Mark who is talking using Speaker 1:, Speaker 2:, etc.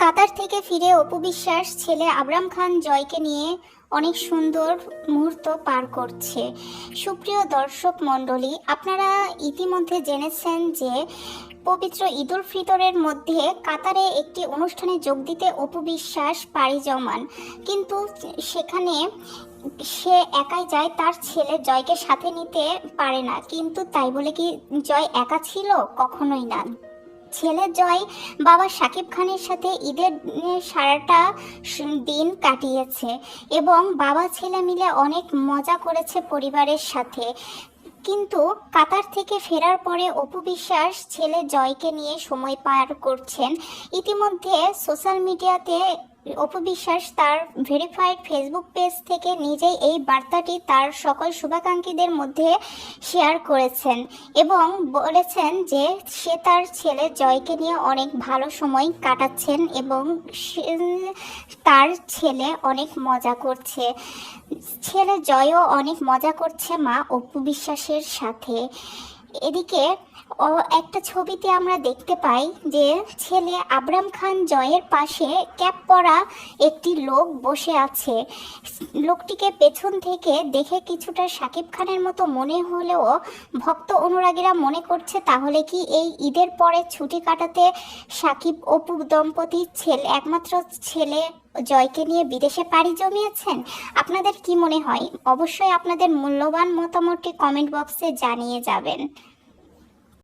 Speaker 1: কাতার থেকে ফিরে অপু বিশ্বাস ছেলে আবরাম খান জয়কে নিয়ে অনেক সুন্দর মুহূর্ত পার করছে। সুপ্রিয় দর্শক মণ্ডলী, আপনারা ইতিমধ্যে জেনেছেন যে পবিত্র ঈদুল ফিতরের মধ্যে কাতারে একটি অনুষ্ঠানে যোগ দিতে অপু বিশ্বাস পাড়ি জমান। কিন্তু সেখানে সে একাই যায়, তার ছেলে জয়কে সাথে নিতে পারে না। কিন্তু তাই বলে কি জয় একা ছিল? কখনোই না। ছেলে জয় বাবা সাকিব খানের সাথে ঈদের সারাটা দিন কাটিয়েছে এবং বাবা ছেলে মিলে অনেক মজা করেছে পরিবারের সাথে। কিন্তু কাতার থেকে ফেরার পরে অপু বিশ্বাস ছেলে জয়কে নিয়ে সময় পার করছেন। ইতিমধ্যে সোশ্যাল মিডিয়াতে অপু বিশ্বাস তার ভেরিফাইড ফেসবুক পেজ থেকে নিজেই এই বার্তাটি তার সকল শুভাকাঙ্ক্ষীদের মধ্যে শেয়ার করেছেন এবং বলেছেন যে সে তার ছেলে জয়কে নিয়ে অনেক ভালো সময় কাটাচ্ছেন এবং তার ছেলে অনেক মজা করছে। ছেলে জয়ও অনেক মজা করছে মা অপু বিশ্বাসের সাথে। এদিকে, ও একটা ছবিতে আমরা দেখতে পাই যে ছেলে আবরাম খান জয়ের পাশে ক্যাপ পরা একটি লোক বসে আছে। লোকটিকে পেছন থেকে দেখে কিছুটা সাকিব খানের মতো মনে হলেও ভক্ত অনুরাগীরা মনে করছে, তাহলে কি এই ঈদের পরে ছুটি কাটাতে সাকিব অপু দম্পতির ছেলে, একমাত্র ছেলে জয়কে নিয়ে বিদেশে পাড়ি জমিয়েছেন? আপনাদের কি মনে হয়? অবশ্যই আপনাদের মূল্যবান মতামতটি কমেন্ট বক্সে জানিয়ে যাবেন।